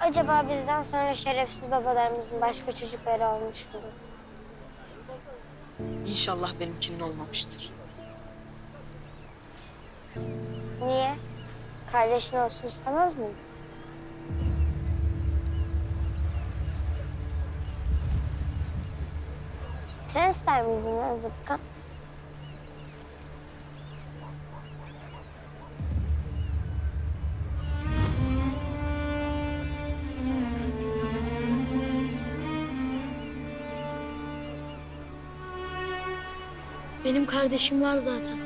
Acaba bizden sonra şerefsiz babalarımızın başka çocukları olmuş mudur? İnşallah benimkinin olmamıştır. Niye? Kardeşin olsun istemez mi? Sen ister miydin zıpkın? Benim kardeşim var zaten.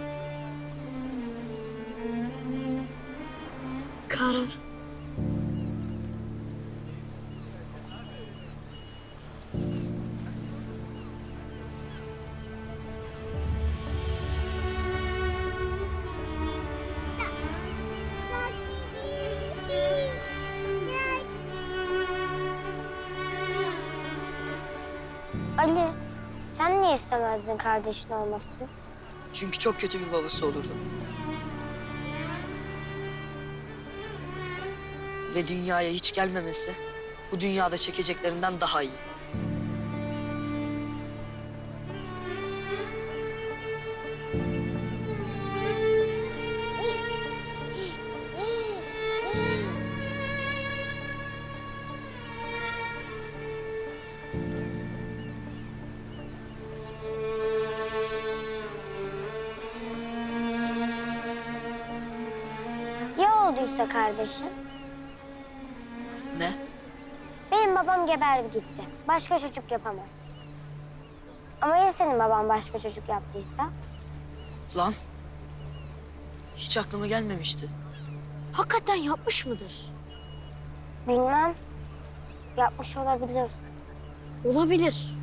Kara. Ali, sen niye istemezdin kardeşin olmasını? Çünkü çok kötü bir babası olurdu. Ve dünyaya hiç gelmemesi bu dünyada çekeceklerinden daha iyi. Olduysa kardeşin? Ne? Benim babam geberdi gitti. Başka çocuk yapamaz. Ama ya senin baban başka çocuk yaptıysa? Lan. Hiç aklıma gelmemişti. Hakikaten yapmış mıdır? Bilmem. Yapmış olabilir. Olabilir.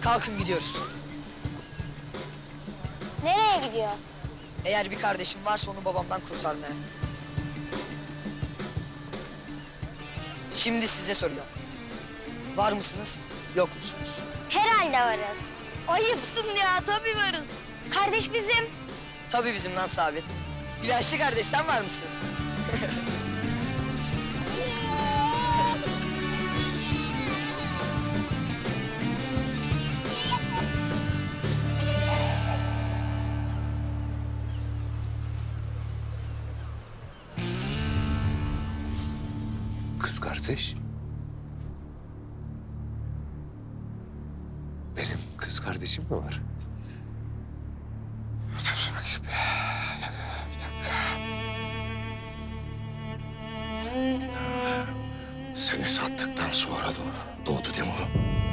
Kalkın gidiyoruz. Nereye gidiyoruz? Eğer bir kardeşim varsa onu babamdan kurtarmaya. Şimdi size soruyorum. Var mısınız, yok musunuz? Herhalde varız. Ayıpsın ya tabii varız. Kardeş bizim. Tabii bizim lan Sabit. Gülayşe kardeş sen var mısın? kardeş. Benim kız kardeşim mi var? Seni sattıktan sonra doğdu değil mi o?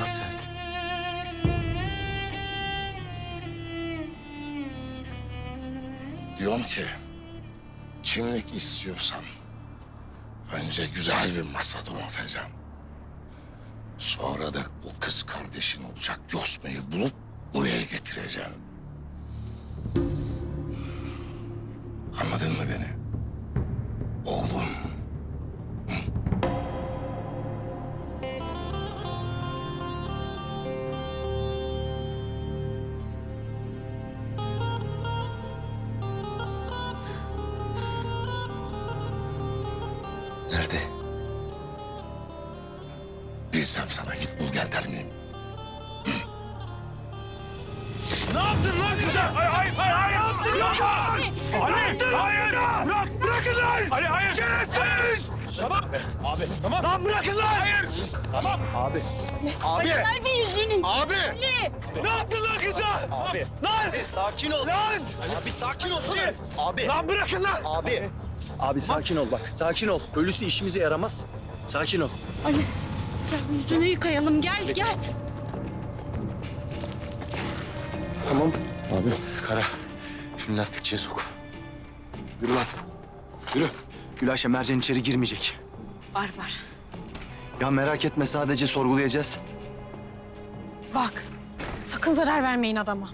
Ne diyorsun lan sen? Diyorum ki kimlik istiyorsan önce güzel bir masa donatacağım. Sonra da bu kız kardeşin olacak Yosma'yı bulup buraya getireceğim. Bilsem sana git bul gel der miyim? Ne yaptın lan kıza? Hayır, hayır, hayır, hayır. Yok. Ali, hayır. Bırak, bırakın lan. Ali, hayır. Şerefsiz. Tamam. Abi, tamam. Lan bırakın lan. Hayır. Tamam. Abi. Abi. Ver bir yüzünü. Abi. Ne yaptın lan kıza? Abi. Lan. Abi sakin ol. Lan. Abi sakin olsana. Abi. Lan bırakın lan. Abi. Abi sakin ol bak. Sakin ol. Ölüsü işimize yaramaz. Sakin ol. Yüzünü yıkayalım gel gel. Tamam. Abi. Kara. Şunu lastikçiye sok. Yürü lan. Yürü. Gülayşe Mercan içeri girmeyecek. Var var. Ya merak etme sadece sorgulayacağız. Bak sakın zarar vermeyin adama.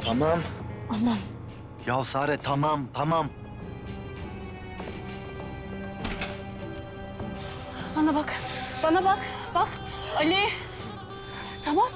Tamam. Aman. Ya Sare tamam tamam. Bana bak. Bana bak. Bak. Ali. Tamam.